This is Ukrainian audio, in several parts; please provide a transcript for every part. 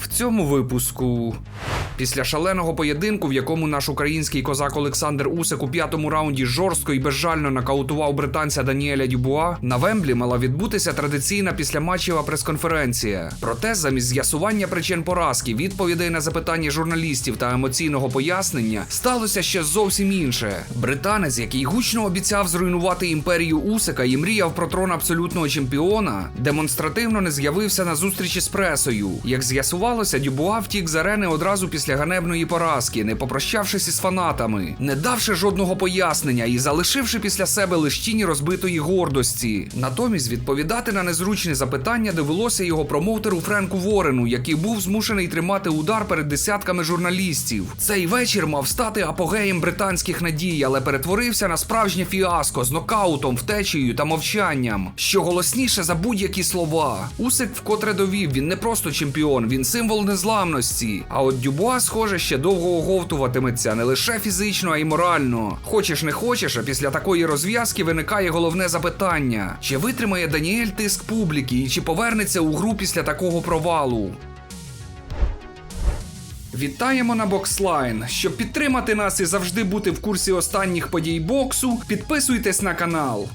В цьому випуску. Після шаленого поєдинку, в якому наш український козак Олександр Усик у п'ятому раунді жорстко і безжально нокаутував британця Даніеля Дюбуа, на Вемблі мала відбутися традиційна післяматчева прес-конференція. Проте, замість з'ясування причин поразки, відповідей на запитання журналістів та емоційного пояснення, сталося ще зовсім інше. Британець, який гучно обіцяв зруйнувати імперію Усика і мріяв про трон абсолютного чемпіона, демонстративно не з'явився на зустрічі з пресою. Як з'ясувалося, Дюбуа втік з арени одразу після ганебної поразки, не попрощавшись із фанатами, не давши жодного пояснення і залишивши після себе лише тіні розбитої гордості. Натомість відповідати на незручні запитання довелося його промоутеру Френку Ворену, який був змушений тримати удар перед десятками журналістів. Цей вечір мав стати апогеєм британських надій, але перетворився на справжнє фіаско з нокаутом, втечею та мовчанням, що голосніше за будь-які слова. Усик вкотре довів, він не просто чемпіон, він символ незламності. А от Дюбуа, схоже, ще довго оговтуватиметься не лише фізично, а й морально. Хочеш не хочеш, а після такої розв'язки виникає головне запитання: чи витримає Даніель тиск публіки і чи повернеться у гру після такого провалу? Вітаємо на Бокслайн. Щоб підтримати нас і завжди бути в курсі останніх подій боксу, підписуйтесь на канал.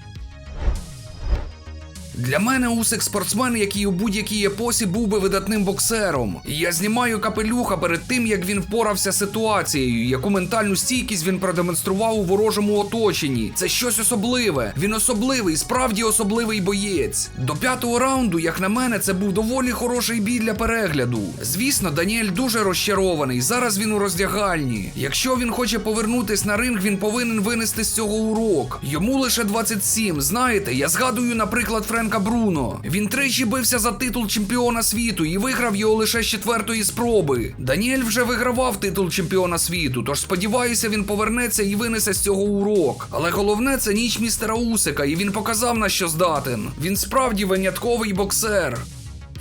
Для мене Усик спортсмен, який у будь-якій епосі був би видатним боксером. Я знімаю капелюха перед тим, як він впорався з ситуацією, яку ментальну стійкість він продемонстрував у ворожому оточенні. Це щось особливе. Він особливий, справді особливий боєць. До п'ятого раунду, як на мене, це був доволі хороший бій для перегляду. Звісно, Даніель дуже розчарований. Зараз він у роздягальні. Якщо він хоче повернутись на ринг, він повинен винести з цього урок. Йому лише 27. Знаєте, я згадую, наприклад, Френка Бруно. Він тричі бився за титул чемпіона світу і виграв його лише з четвертої спроби. Даніель вже вигравав титул чемпіона світу, тож сподіваюся, він повернеться і винесе з цього урок. Але головне це ніч містера Усика, і він показав на що здатен. Він справді винятковий боксер.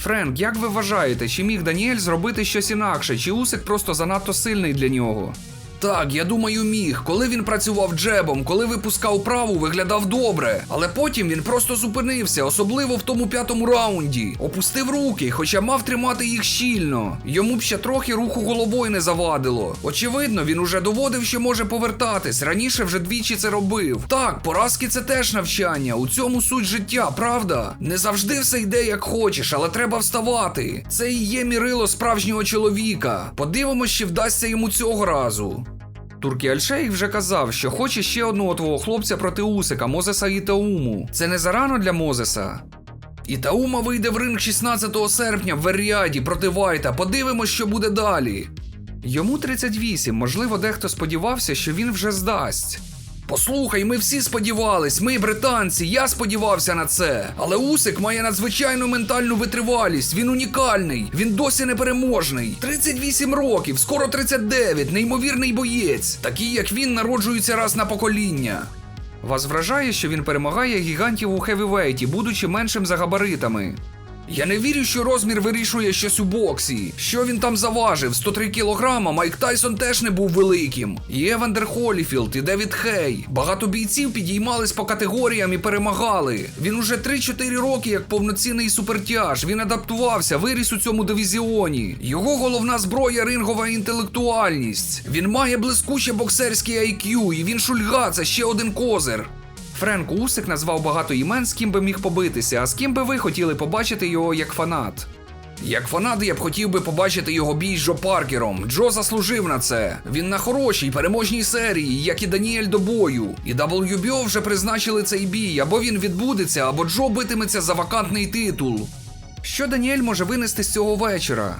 Френк, як ви вважаєте, чи міг Даніель зробити щось інакше, чи Усик просто занадто сильний для нього? Так, я думаю, міг. Коли він працював джебом, коли випускав праву, виглядав добре. Але потім він просто зупинився, особливо в тому п'ятому раунді. Опустив руки, хоча мав тримати їх щільно. Йому б ще трохи руху головою не завадило. Очевидно, він уже доводив, що може повертатись. Раніше вже двічі це робив. Так, поразки це теж навчання. У цьому суть життя, правда? Не завжди все йде як хочеш, але треба вставати. Це і є мірило справжнього чоловіка. Подивимось, чи вдасться йому цього разу. Туркі Альшейх вже казав, що хоче ще одного твого хлопця проти Усика, Мозеса Ітауму. Це не зарано для Мозеса. Ітаума вийде в ринг 16 серпня в Веріаді проти Вайта. Подивимось, що буде далі. Йому 38, можливо, дехто сподівався, що він вже здасть. Послухай, ми всі сподівались, ми британці, я сподівався на це. Але Усик має надзвичайну ментальну витривалість. Він унікальний, він досі непереможний. 38 років, скоро 39, неймовірний боєць. Такі, як він, народжуються раз на покоління. Вас вражає, що він перемагає гігантів у хевівейті, будучи меншим за габаритами. Я не вірю, що розмір вирішує щось у боксі. Що він там заважив? 103 кілограма, Майк Тайсон теж не був великим. І Евандер Холіфілд, і Девід Хей. Багато бійців підіймались по категоріям і перемагали. Він уже 3-4 роки як повноцінний супертяж. Він адаптувався, виріс у цьому дивізіоні. Його головна зброя рингова інтелектуальність. Він має блискуче боксерське IQ, і він шульга, це ще один козир. Френк Усик назвав багато імен, з ким би міг побитися, а з ким би ви хотіли побачити його як фанат. Як фанат я б хотів би побачити його бій з Джо Паркером. Джо заслужив на це. Він на хорошій переможній серії, як і Даніель до бою. І WBO вже призначили цей бій, або він відбудеться, або Джо битиметься за вакантний титул. Що Даніель може винести з цього вечора?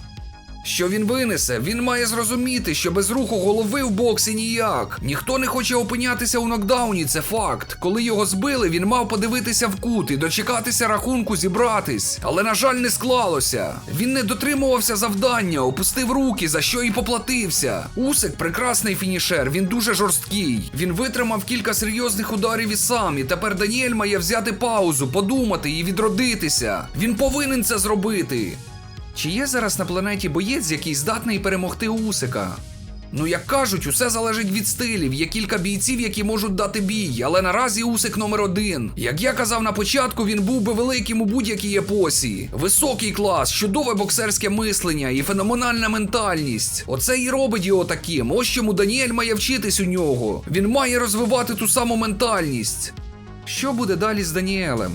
Що він винесе? Він має зрозуміти, що без руху голови в боксі ніяк. Ніхто не хоче опинятися у нокдауні, це факт. Коли його збили, він мав подивитися в кут і дочекатися рахунку, зібратись. Але, на жаль, не склалося. Він не дотримувався завдання, опустив руки, за що і поплатився. Усик прекрасний фінішер, він дуже жорсткий. Він витримав кілька серйозних ударів і сам, і тепер Даніель має взяти паузу, подумати і відродитися. Він повинен це зробити. Чи є зараз на планеті боєць, який здатний перемогти Усика? Ну як кажуть, усе залежить від стилів. Є кілька бійців, які можуть дати бій, але наразі Усик номер один. Як я казав на початку, він був би великим у будь-якій епосі. Високий клас, чудове боксерське мислення і феноменальна ментальність. Оце і робить його таким. Ось чому Даніель має вчитись у нього. Він має розвивати ту саму ментальність. Що буде далі з Даніелем?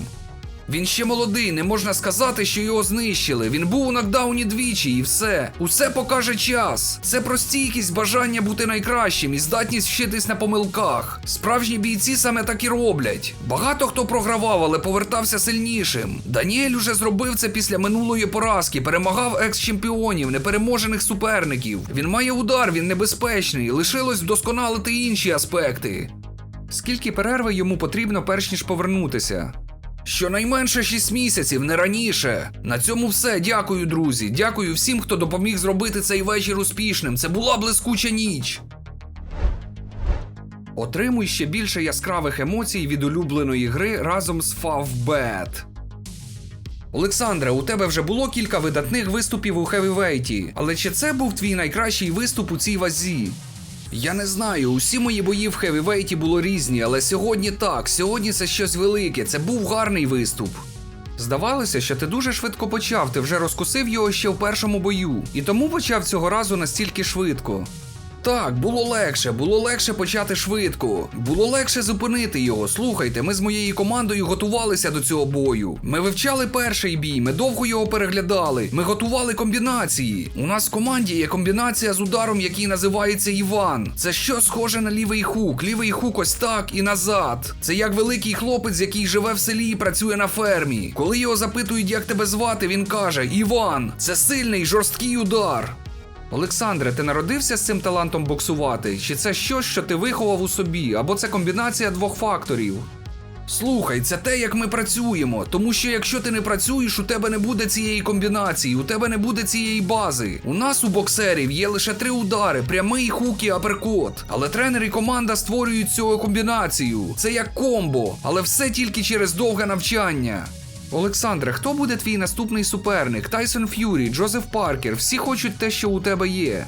Він ще молодий, не можна сказати, що його знищили. Він був у нокдауні двічі і все. Усе покаже час. Це про стійкість, бажання бути найкращим і здатність вчитись на помилках. Справжні бійці саме так і роблять. Багато хто програвав, але повертався сильнішим. Даніель уже зробив це після минулої поразки, перемагав екс-чемпіонів, непереможених суперників. Він має удар, він небезпечний. Лишилось вдосконалити інші аспекти. Скільки перерви йому потрібно, перш ніж повернутися? Щонайменше 6 місяців, не раніше. На цьому все. Дякую, друзі. Дякую всім, хто допоміг зробити цей вечір успішним. Це була блискуча ніч. Отримуй ще більше яскравих емоцій від улюбленої гри разом з Favbet. Олександре, у тебе вже було кілька видатних виступів у хевівейті, але чи це був твій найкращий виступ у цій вазі? Я не знаю, усі мої бої в хевівейті було різні, але сьогодні так, сьогодні це щось велике, це був гарний виступ. Здавалося, що ти дуже швидко почав, ти вже розкусив його ще в першому бою, і тому почав цього разу настільки швидко. Так, було легше, було легше почати швидко. Було легше зупинити його. Слухайте, ми з моєю командою готувалися до цього бою. Ми вивчали перший бій, ми довго його переглядали. Ми готували комбінації. У нас в команді є комбінація з ударом, який називається Іван. Це що схоже на лівий хук. Лівий хук ось так і назад. Це як великий хлопець, який живе в селі і працює на фермі. Коли його запитують, як тебе звати, він каже: Іван, це сильний жорсткий удар. Олександре, ти народився з цим талантом боксувати? Чи це щось, що ти виховав у собі, або це комбінація двох факторів? Слухай, це те, як ми працюємо. Тому що якщо ти не працюєш, у тебе не буде цієї комбінації, у тебе не буде цієї бази. У нас у боксерів є лише три удари: прямий, хук і аперкот. Але тренер і команда створюють цю комбінацію. Це як комбо, але все тільки через довге навчання. Олександре, хто буде твій наступний суперник? Тайсон Ф'юрі, Джозеф Паркер, всі хочуть те, що у тебе є.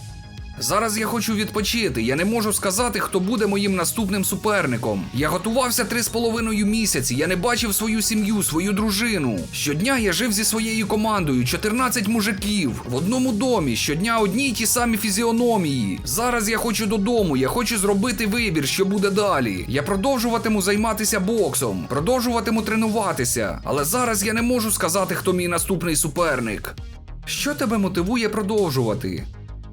Зараз я хочу відпочити. Я не можу сказати, хто буде моїм наступним суперником. Я готувався три з половиною місяці. Я не бачив свою сім'ю, свою дружину. Щодня я жив зі своєю командою, 14 мужиків в одному домі. Щодня одні й ті самі фізіономії. Зараз я хочу додому. Я хочу зробити вибір, що буде далі. Я продовжуватиму займатися боксом, продовжуватиму тренуватися. Але зараз я не можу сказати, хто мій наступний суперник. Що тебе мотивує продовжувати?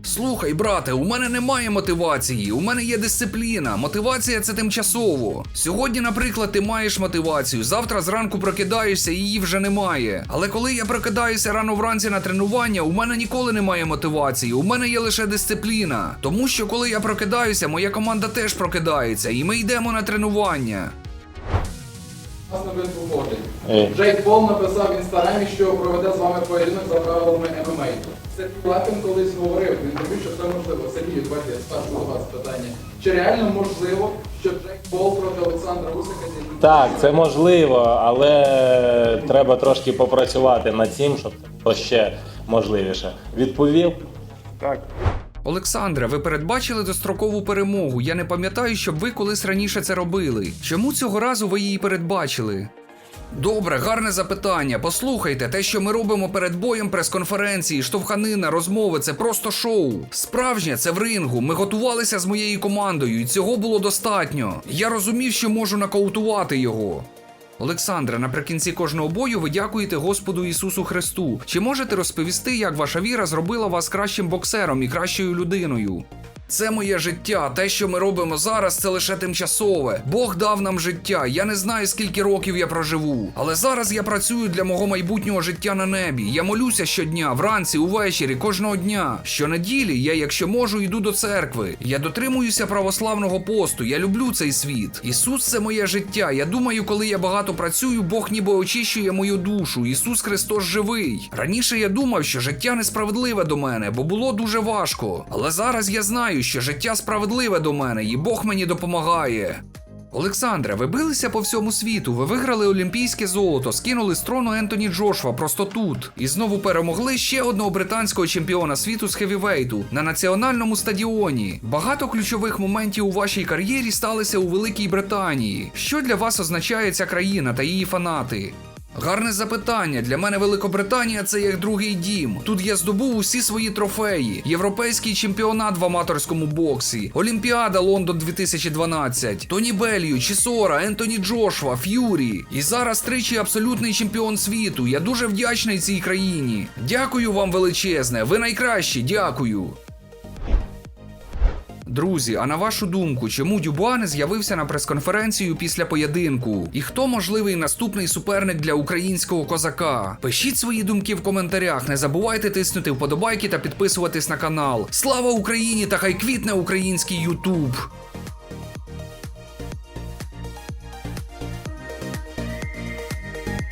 Слухай, брате, у мене немає мотивації, у мене є дисципліна. Мотивація це тимчасово. Сьогодні, наприклад, ти маєш мотивацію, завтра зранку прокидаєшся, і її вже немає. Але коли я прокидаюся рано вранці на тренування, у мене ніколи немає мотивації, у мене є лише дисципліна. Тому що коли я прокидаюся, моя команда теж прокидається, і ми йдемо на тренування. Джейк Пол написав в інстаграмі, що проведе з вами поєдинок за правилами ММА. Сергій Лапін колись говорив в інтерв'ю, що це можливо. Сергій, давайте я спершу до вас питання. Чи реально можливо, що Джейк Пол проти Олександра Усика? Так, це можливо, але треба трошки попрацювати над цим, щоб це було ще можливіше. Відповів? Так, Олександре, ви передбачили дострокову перемогу. Я не пам'ятаю, щоб ви колись раніше це робили. Чому цього разу ви її передбачили? Добре, гарне запитання. Послухайте, те, що ми робимо перед боєм прес-конференції, штовханина, розмови це просто шоу. Справжнє це в рингу. Ми готувалися з моєю командою, і цього було достатньо. Я розумів, що можу нокаутувати його. Олександре, наприкінці кожного бою ви дякуєте Господу Ісусу Христу. Чи можете розповісти, як ваша віра зробила вас кращим боксером і кращою людиною? Це моє життя. Те, що ми робимо зараз, це лише тимчасове. Бог дав нам життя. Я не знаю, скільки років я проживу. Але зараз я працюю для мого майбутнього життя на небі. Я молюся щодня, вранці, увечері, кожного дня. Щонеділі я, якщо можу, йду до церкви. Я дотримуюся православного посту. Я люблю цей світ. Ісус це моє життя. Я думаю, коли я багато працюю, Бог ніби очищує мою душу. Ісус Христос живий. Раніше я думав, що життя несправедливе до мене, бо було дуже важко. Але зараз я знаю, що життя справедливе до мене, і Бог мені допомагає. Олександре, ви билися по всьому світу. Ви виграли олімпійське золото, скинули з трону Ентоні Джошва просто тут. І знову перемогли ще одного британського чемпіона світу з хевівейту на національному стадіоні. Багато ключових моментів у вашій кар'єрі сталися у Великій Британії. Що для вас означає ця країна та її фанати? Гарне запитання. Для мене Великобританія це як другий дім. Тут я здобув усі свої трофеї: європейський чемпіонат в аматорському боксі, Олімпіада Лондон 2012, Тоні Белію, Чісора, Ентоні Джошва, Ф'юрі. І зараз тричі абсолютний чемпіон світу. Я дуже вдячний цій країні. Дякую вам величезне. Ви найкращі. Дякую. Друзі, а на вашу думку, чому Дюбуа не з'явився на прес-конференцію після поєдинку? І хто можливий наступний суперник для українського козака? Пишіть свої думки в коментарях. Не забувайте тиснути вподобайки та підписуватись на канал. Слава Україні та хай квітне український Ютуб!